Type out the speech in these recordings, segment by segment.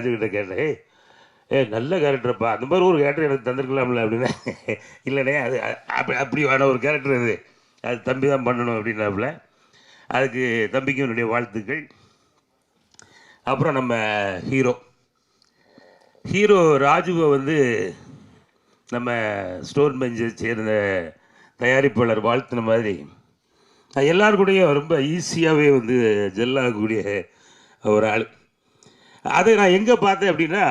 ராஜுகிட்ட கேட்டேன் "ஏய், ஏ நல்ல கேரக்டர்ப்பா அந்த மாதிரி ஒரு கேரக்டர் எனக்கு தந்திருக்கலாம்ல அப்படின்னா. இல்லைண்ணே அது அப்படி அப்படி அப்படியான ஒரு கேரக்டர் அது. அது தம்பி தான் பண்ணணும் அப்படின்னாப்புல. அதுக்கு தம்பிக்கு என்னுடைய வாழ்த்துக்கள். அப்புறம் நம்ம ஹீரோ ஹீரோ ராஜுவை வந்து நம்ம ஸ்டோன் பெஞ்சை சேர்ந்த தயாரிப்பாளர் வாழ்த்தின மாதிரி. எல்லாருக்கூடையும் ரொம்ப ஈஸியாகவே வந்து ஜெல்லாகக்கூடிய ஒரு ஆள். அதை நான் எங்கே பார்த்தேன் அப்படின்னா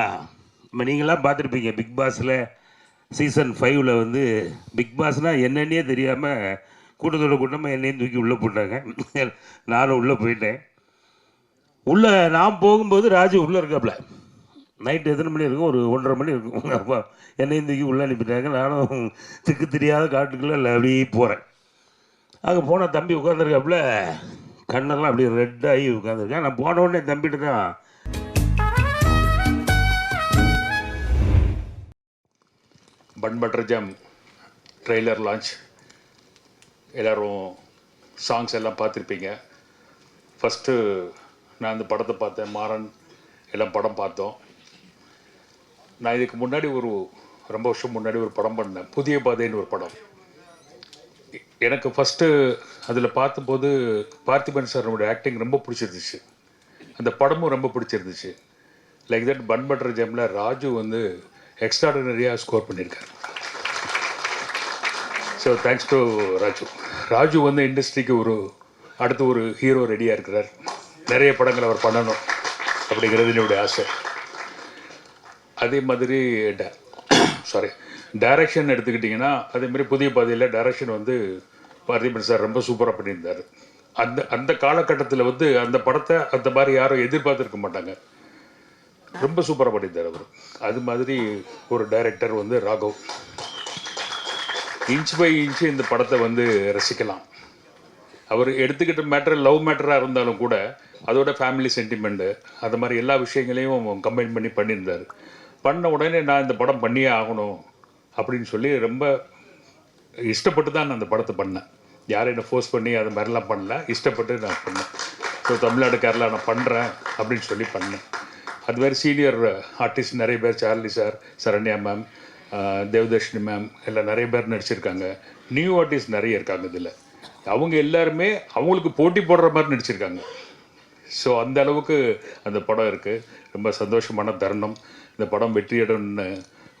நம்ம நீங்களாம் பார்த்துருப்பீங்க பிக் பாஸில் சீசன் ஃபைவ்ல வந்து பிக் பாஸ்னால் என்னன்னே தெரியாமல் கூட்டத்தோட கூட்டமாக என்னையும் தூக்கி உள்ளே போட்டாங்க. நானும் உள்ளே போயிட்டேன். உள்ளே நான் போகும்போது ராஜு உள்ளே இருக்காப்புல நைட்டு எத்தனை மணி இருக்கும்? ஒரு ஒன்றரை மணி இருக்கும். அப்பா என்னையும் தூக்கி உள்ளே அனுப்பிட்டாங்க. நானும் திக்கு தெரியாத காட்டுக்குள்ளே இல்லை அப்படியே போகிறேன் அங்கே போனால் தம்பி உட்காந்துருக்காப்புல கண்ணெல்லாம் அப்படியே ரெட்டாகி உட்காந்துருக்கேன் நான் போன உடனே தம்பிட்டு தான் bun butter jam trailer launch. எல்லோரும் சாங்ஸ் எல்லாம் பார்த்துருப்பீங்க. ஃபஸ்ட்டு நான் இந்த படத்தை பார்த்தேன். மாறன் எல்லாம் படம் பார்த்தோம். நான் இதுக்கு முன்னாடி ஒரு ரொம்ப வருஷம் முன்னாடி ஒரு படம் பண்ணேன். புதிய பாதைன்னு ஒரு படம். எனக்கு ஃபஸ்ட்டு அதில் பார்த்தபோது பார்த்திபன் சாரோட ஆக்டிங் ரொம்ப பிடிச்சிருந்துச்சு. அந்த படமும் ரொம்ப பிடிச்சிருந்துச்சு. லைக் தட் பன் பட்டர் ஜேமில் ராஜு வந்து எக்ஸ்ட்ராடனரியாக ஸ்கோர் பண்ணியிருக்காரு so thanks to Raju Raju வந்து இண்டஸ்ட்ரிக்கு ஒரு அடுத்து ஒரு ஹீரோ ரெடியாக இருக்கிறார். நிறைய படங்கள் அவர் பண்ணணும் அப்படிங்கிறது என்னுடைய ஆசை. அதே மாதிரி சாரி டைரக்ஷன் எடுத்துக்கிட்டிங்கன்னா அதேமாரி புதிய பாதையில் டைரக்ஷன் வந்து பார்த்திபன் சார் ரொம்ப சூப்பராக பண்ணியிருந்தார். அந்த அந்த காலகட்டத்தில் வந்து அந்த படத்தை அந்த மாதிரி யாரும் எதிர்பார்த்துருக்க மாட்டாங்க. ரொம்ப சூப்பராக பண்ணியிருந்தார் அவர். அது மாதிரி ஒரு டைரக்டர் வந்து ராகவ். இன்ச் பை இன்ச்சு இந்த படத்தை வந்து ரசிக்கலாம். அவர் எடுத்துக்கிட்ட மேட்ரு லவ் மேட்டராக இருந்தாலும் கூட அதோட ஃபேமிலி சென்டிமெண்ட்டு அது மாதிரி எல்லா விஷயங்களையும் கம்பைன் பண்ணி பண்ணியிருந்தார். பண்ண உடனே நான் இந்த படம் பண்ணியே ஆகணும் அப்படின்னு சொல்லி ரொம்ப இஷ்டப்பட்டு தான் நான் அந்த படத்தை பண்ணேன். யாரும் என்னை ஃபோர்ஸ் பண்ணி அது மாதிரிலாம் பண்ணல. இஷ்டப்பட்டு நான் பண்ணேன். ஸோ தமிழ்நாடு கேரளா நான் பண்ணுறேன் அப்படின்னு சொல்லி பண்ணேன். அது மாதிரி சீனியர் ஆர்டிஸ்ட் நிறைய பேர் Charlie sir Saranya ma'am Devadarshini ma'am எல்லாம் நிறைய பேர் நடிச்சிருக்காங்க. நியூ ஆர்டிஸ்ட் நிறைய இருக்காங்க இதில். அவங்க எல்லாருமே அவங்களுக்கு போட்டி போடுற மாதிரி நடிச்சிருக்காங்க. ஸோ அந்த அளவுக்கு அந்த படம் இருக்குது ரொம்ப சந்தோஷமான தருணம். இந்த படம் வெற்றியடைன்னு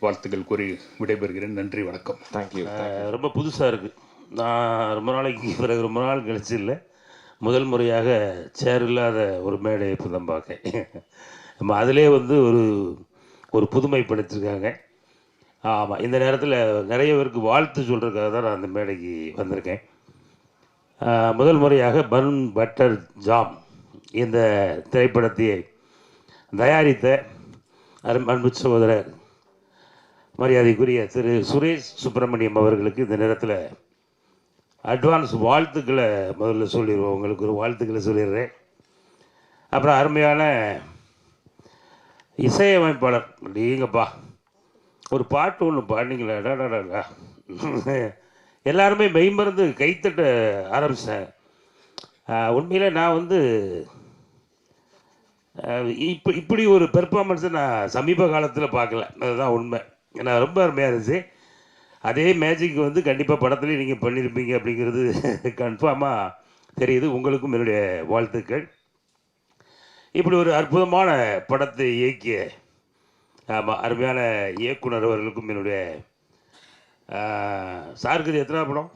வாழ்த்துக்கள் கூறி விடைபெறுகிறேன். நன்றி வணக்கம். தேங்க்யூ அஹ், ரொம்ப புதுசாக இருக்குது நான் ரொம்ப நாளைக்கு பிறகு ரொம்ப நாள் கழிச்சு இல்லை. முதல் முறையாக சேர் இல்லாத ஒரு மேடையை இப்போ தான் பார்க்கேன் நம்ம அதிலே வந்து ஒரு ஒரு புதுமைப்படுத்திருக்காங்க ஆமாம் இந்த நேரத்தில் நிறைய பேருக்கு வாழ்த்து சொல்கிறதுக்காக தான் நான் அந்த மேடைக்கு வந்திருக்கேன். முதல் முறையாக பன் பட்டர் ஜாம் இந்த திரைப்படத்தை தயாரித்த அரும் அன்பு சகோதரர் மரியாதைக்குரிய திரு சுரேஷ் சுப்பிரமணியம் அவர்களுக்கு இந்த நேரத்தில் அட்வான்ஸ் வாழ்த்துக்களை முதல்ல சொல்லிடுவோம். உங்களுக்கு ஒரு வாழ்த்துக்களை சொல்லிடுறேன். அப்புறம் அருமையான இசையமைப்பாளர் நீங்கப்பா. ஒரு பாட்டு ஒன்று பாடினீங்களா அடாடாடா எல்லாருமே மெய்மறந்து கைத்தட்ட ஆரம்பித்தேன் உண்மையில் நான் வந்து இப்போ இப்படி ஒரு பெர்ஃபார்மன்ஸை நான் சமீப காலத்தில் பார்க்கல. அதுதான் உண்மை. ஏன்னா ரொம்ப அருமையாக இருந்துச்சு. அதே மேஜிக் வந்து கண்டிப்பாக படத்துலேயும் நீங்கள் பண்ணியிருப்பீங்க அப்படிங்கிறது கன்ஃபார்மாக தெரியுது. உங்களுக்கும் என்னுடைய வாழ்த்துக்கள். இப்படி ஒரு அற்புதமான படத்தை இயக்கிய ஆமாம் அருமையான இயக்குனர் அவர்களுக்கும் என்னுடைய ஆஹ், எத்தனாவது படம்?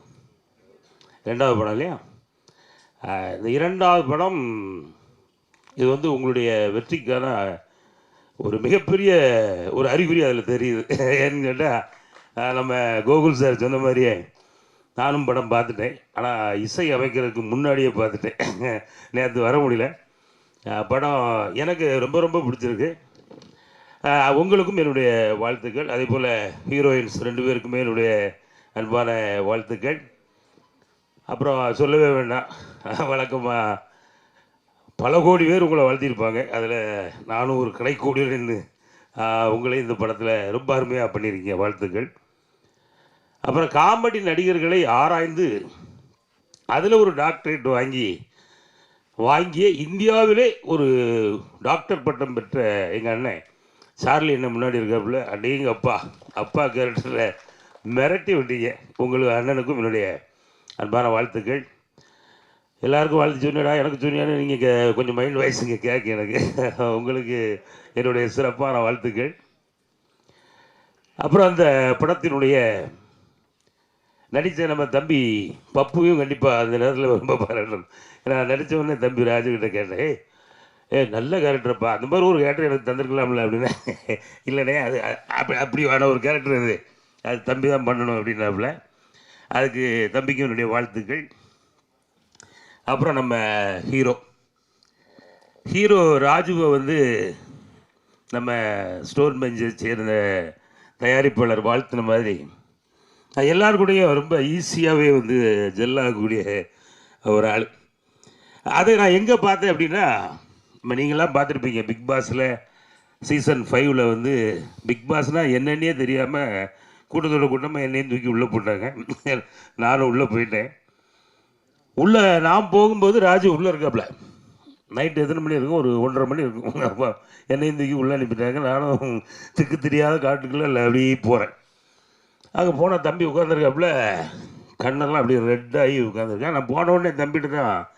ரெண்டாவது படம் இல்லையா? இந்த இரண்டாவது படம் இது வந்து உங்களுடைய வெற்றிக்கான ஒரு மிகப்பெரிய ஒரு அறிகுறி அதில் தெரியுது. ஏன்னு கேட்டால் நம்ம கோகுல் சார் சொன்ன மாதிரியே நானும் படம் பார்த்துட்டேன். ஆனால் இசை அமைக்கிறதுக்கு முன்னாடியே பார்த்துட்டேன். நேற்று வர முடியல. படம் எனக்கு ரொம்ப ரொம்ப பிடிச்சிருக்கு. உங்களுக்கும் என்னுடைய வாழ்த்துக்கள். அதே போல் ஹீரோயின்ஸ் ரெண்டு பேருக்குமே என்னுடைய அன்பான வாழ்த்துக்கள். அப்புறம் சொல்லவே வேண்டாம். வழக்கமாக பல கோடி பேர் உங்களை வாழ்த்தியிருப்பாங்க. அதில் நானும் ஒரு கடைக்கோடியில் நின்று உங்களையும் இந்த படத்தில் ரொம்ப அருமையாக பண்ணியிருக்கீங்க. வாழ்த்துக்கள். அப்புறம் காமெடி நடிகர்களை ஆராய்ந்து அதில் ஒரு டாக்டரேட் வாங்கி வாங்கிய இந்தியாவிலே ஒரு டாக்டர் பட்டம் பெற்ற எங்கள் அண்ணன். சார்லி என்ன முன்னாடி இருக்காப்புல அடேங்க அப்பா அப்பா கேரக்டரில் மிரட்டி விட்டீங்க. உங்களுக்கு அண்ணனுக்கும் என்னுடைய அன்பான வாழ்த்துக்கள். எல்லாருக்கும் வாழ்த்து ஜூனியரா எனக்கு சொன்னியான்னு நீங்கள் கொஞ்சம் மைண்ட் வாய்ஸுங்க கேட்க எனக்கு. உங்களுக்கு என்னுடைய சிறப்பான வாழ்த்துக்கள். அப்புறம் அந்த படத்தினுடைய நடித்த நம்ம தம்பி பப்புவையும் கண்டிப்பாக அந்த நேரத்தில் ரொம்ப பாராட்டணும். ஏன்னா நடித்த உடனே தம்பி ராஜுக்கிட்ட கேட்டேன் ஏ நல்ல கேரக்டர்ப்பா அந்த மாதிரி ஒரு கேரக்டர் எனக்கு தந்திருக்கலாம்ல அப்படின்னா. இல்லைண்ணே அது அப்படி அப்படி அப்படியான ஒரு கேரக்டர் அது. அது தம்பி தான் பண்ணணும் அப்படின்னாப்புல. அதுக்கு தம்பிக்கு என்னுடைய வாழ்த்துக்கள். அப்புறம் நம்ம ஹீரோ. ஹீரோ ராஜுவை வந்து நம்ம ஸ்டோன் பெஞ்சை சேர்ந்த தயாரிப்பாளர் வாழ்த்தின மாதிரி நான் ரொம்ப ஈஸியாகவே வந்து ஜெல்லாகக்கூடிய ஒரு ஆள். அதை நான் எங்கே பார்த்தேன் அப்படின்னா நம்ம நீங்களாம் பார்த்துருப்பீங்க பிக் பாஸில் சீசன் ஃபைவ்ல வந்து பிக் பாஸ்னால் என்னன்னே தெரியாமல் கூட்டத்தோட கூட்டமாக என்னையும் தூக்கி உள்ளே போட்டாங்க. நானும் உள்ளே போயிட்டேன். உள்ளே நான் போகும்போது ராஜு உள்ளே இருக்காப்புல நைட்டு எத்தனை மணி இருக்கும்? ஒரு ஒன்றரை மணி இருக்கும். அப்போ என்னையும் தூக்கி உள்ளே அனுப்பிட்டாங்க. நானும் திக்கு தெரியாத காட்டுக்குள்ளே இல்லை அப்படியே போகிறேன் அங்கே போனால் தம்பி உட்காந்துருக்காப்புல கண்ணெல்லாம் அப்படி ரெட்டாகி உட்காந்துருக்கேன் நான் போன உடனே தம்பிட்டு தான்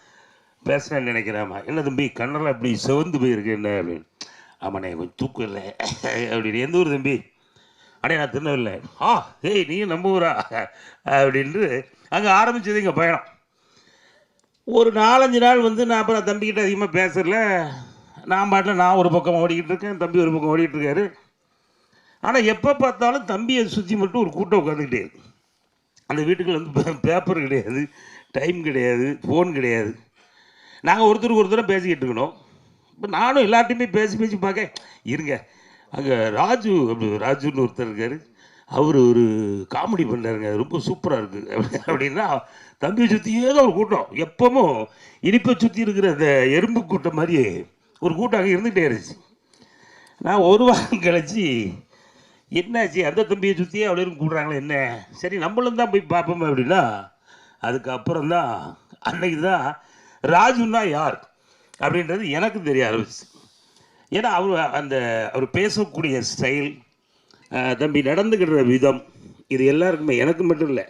பேசுகிறேன்னு நினைக்கிறேம்மா. என்ன தம்பி கண்ணெல்லாம் இப்படி சிவந்து போயிருக்கு என்ன அப்படின்னு. ஆமாண்ணே கொஞ்சம் தூக்கம் இல்லை. அப்படின்னு. எந்த ஊர் தம்பி? அடே நான் திருநெல்வேலி. ஆ ஏய் நீ நம்ம ஊரா? அப்படின்ட்டு அங்கே ஆரம்பிச்சது இங்கே பயணம். ஒரு நாலஞ்சு நாள் வந்து நான் அப்புறம் தம்பிக்கிட்ட அதிகமாக பேசல. நான் பாட்டில் நான் ஒரு பக்கம் ஓடிக்கிட்டு இருக்கேன் தம்பி ஒரு பக்கம் ஓடிக்கிட்டு இருக்காரு. ஆனால் எப்போ பார்த்தாலும் தம்பியை சுற்றி மட்டும் ஒரு கூட்டம் உட்காந்துக்கிட்டே அந்த வீட்டுக்குள்ள வந்து பேப்பர் கிடையாது டைம் கிடையாது ஃபோன் கிடையாது. நாங்கள் ஒருத்தருக்கு ஒருத்தர் பேசிக்கிட்டு இருக்கணும். இப்போ நானும் எல்லார்ட்டையுமே பேசி பேசி பார்க்க இருங்க. அங்கே ராஜு அப்படி ராஜுன்னு ஒருத்தர் இருக்கார். அவர் ஒரு காமெடி பண்ணுறாருங்க ரொம்ப சூப்பராக இருக்குது அப்படின்னா தம்பியை சுற்றியே தான் ஒரு கூட்டம். எப்பவும் இனிப்பை சுற்றி இருக்கிற அந்த எறும்பு கூட்டம் மாதிரி ஒரு கூட்டம் அங்கே இருந்துகிட்டே இருந்துச்சு. நான் ஒரு வாரம் கழிச்சு என்னாச்சு? அந்த தம்பியை சுற்றியே அவ்வளோ கூப்பிட்றாங்களே என்ன? சரி நம்மளும் தான் போய் பார்ப்போம் அப்படின்னா அதுக்கப்புறம் தான் அன்னைக்கு தான் ராஜுன்னா யார்? அப்படின்றது எனக்கு தெரிய ஆரம்பிச்சு ஏன்னா அவர் அந்த அவர் பேசக்கூடிய ஸ்டைல் தம்பி நடந்துக்கிற விதம் இது எல்லாருக்குமே எனக்கு மட்டும் இல்லை.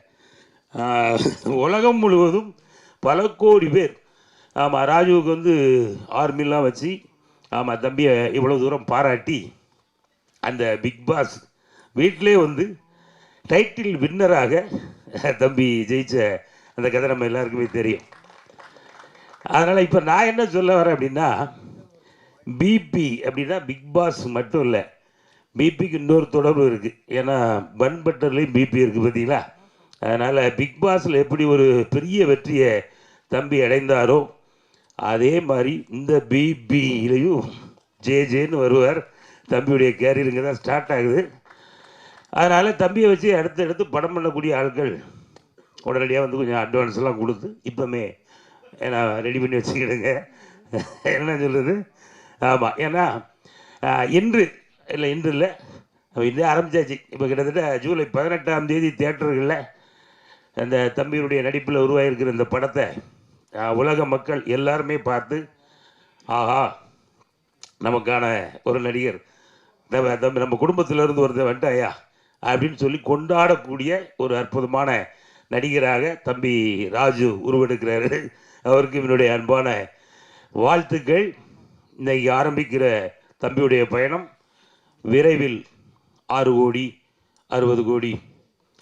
உலகம் முழுவதும் பல கோடி பேர். ஆமாம் ராஜுவுக்கு வந்து ஆர்மிலாம் வச்சு ஆமாம் தம்பியை இவ்வளோ தூரம் பாராட்டி அந்த பிக் பாஸ் வீட்டிலே வந்து டைட்டில் வின்னராக தம்பி ஜெயிச்ச அந்த கதை நம்ம எல்லாருக்குமே தெரியும். அதனால் இப்போ நான் என்ன சொல்ல வரேன் அப்படின்னா பிபி அப்படின்னா பிக் பாஸ் மட்டும் இல்லை பிபிக்கு இன்னொரு தொடர்பு இருக்குது ஏன்னா பன் பட்டர்லேயும் பிபி இருக்குது பார்த்தீங்களா அதனால் பிக் பாஸில் எப்படி ஒரு பெரிய வெற்றியை தம்பி அடைந்தாரோ அதே மாதிரி இந்த பிபியிலையும் ஜே ஜேன்னு வருவார். தம்பியுடைய கேரியருங்க தான் ஸ்டார்ட் ஆகுது. அதனால் தம்பியை வச்சு அடுத்து அடுத்து படம் பண்ணக்கூடிய ஆட்கள் உடனடியாக வந்து கொஞ்சம் அட்வான்ஸ்லாம் கொடுத்து இப்போமே ஏன்னா ரெடி பண்ணி வச்சுக்கிடுங்க. என்ன சொல்கிறது ஆமாம் ஏன்னா இன்று இல்லை இன்று இல்லை. இன்றே ஆரம்பிச்சாச்சு. இப்போ கிட்டத்தட்ட ஜூலை பதினெட்டாம் தேதி தேட்டர்களில் அந்த தம்பியுடைய நடிப்பில் உருவாகிருக்கிற இந்த படத்தை உலக மக்கள் எல்லாருமே பார்த்து ஆஹா நமக்கான ஒரு நடிகர் தம்பி நம்ம குடும்பத்திலிருந்து ஒருத்தர் வந்துட்டாயா? அப்படின்னு சொல்லி கொண்டாடக்கூடிய ஒரு அற்புதமான நடிகராக தம்பி ராஜு உருவெடுக்கிறாரு. அவருக்கு என்னுடைய அன்பான வாழ்த்துக்கள். இன்னைக்கு ஆரம்பிக்கிற தம்பியுடைய பயணம் விரைவில் ஆறு கோடி அறுபது கோடி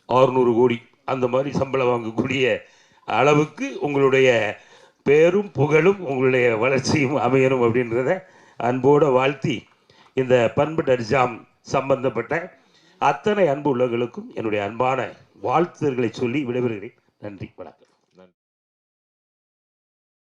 ஆறுநூறு கோடி அந்த மாதிரி சம்பளம் வாங்கக்கூடிய அளவுக்கு உங்களுடைய பேரும் புகழும் உங்களுடைய வளர்ச்சியும் அமையணும் அப்படின்றத அன்போடு வாழ்த்தி இந்த பண்பு டர்ஜாம் சம்பந்தப்பட்ட அத்தனை அன்பு உள்ளவர்களுக்கும் என்னுடைய அன்பான வாழ்த்துதல்களை சொல்லி விடைபெறுகிறேன். நன்றி வணக்கம்.